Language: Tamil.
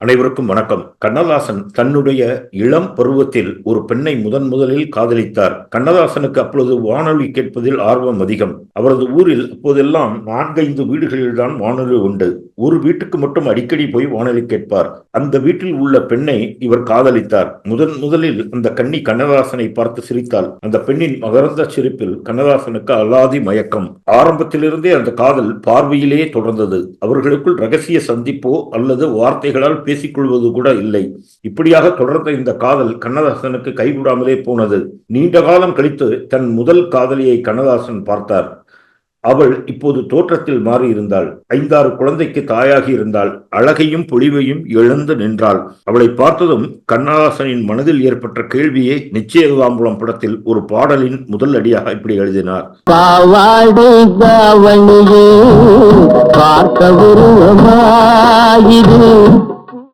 அனைவருக்கும் வணக்கம். கண்ணதாசன் தன்னுடைய இளம் பருவத்தில் ஒரு பெண்ணை முதன் முதலில் காதலித்தார். கண்ணதாசனுக்கு அப்பொழுது வானொலி கேட்பதில் ஆர்வம் அதிகம். அவரது ஊரில் அப்போதெல்லாம் நான்கைந்து வீடுகளில்தான் வானொலி உண்டு. ஒரு வீட்டுக்கு மட்டும் அடிக்கடி போய் வானொலி கேட்பார். அந்த வீட்டில் உள்ள பெண்ணை இவர் காதலித்தார். முதன் முதலில் அந்த கன்னி கண்ணதாசனை பார்த்து சிரித்தாள். அந்த பெண்ணின் மகரந்த சிரிப்பில் கண்ணதாசனுக்கு அல்லாதி மயக்கம். ஆரம்பத்திலிருந்தே அந்த காதல் பார்வையிலே தொடர்ந்தது. அவர்களுக்குள் ரகசிய சந்திப்போ அல்லது வார்த்தைகளால் பேசிக்கொள்வது கூட இல்லை. இப்படியாக தொடர்ந்த இந்த காதல் கண்ணதாசனுக்கு கைகூடாமலே போனது. நீண்ட காலம் கழித்து தன் முதல் காதலியை கண்ணதாசன் பார்த்தார். அவள் இப்போது தோற்றத்தில் மாறியிருந்தாள். ஐந்தாறு குழந்தைக்கு தாயாகி இருந்தாள். அழகையும் பொலிவையும் எழுந்து நின்றாள். அவளை பார்த்ததும் கண்ணதாசனின் மனதில் ஏற்பட்ட கேள்வியை நிச்சயதாம்புலம் படத்தில் ஒரு பாடலின் முதல் அடியாக இப்படி எழுதினார். பாவாடை பார்க்க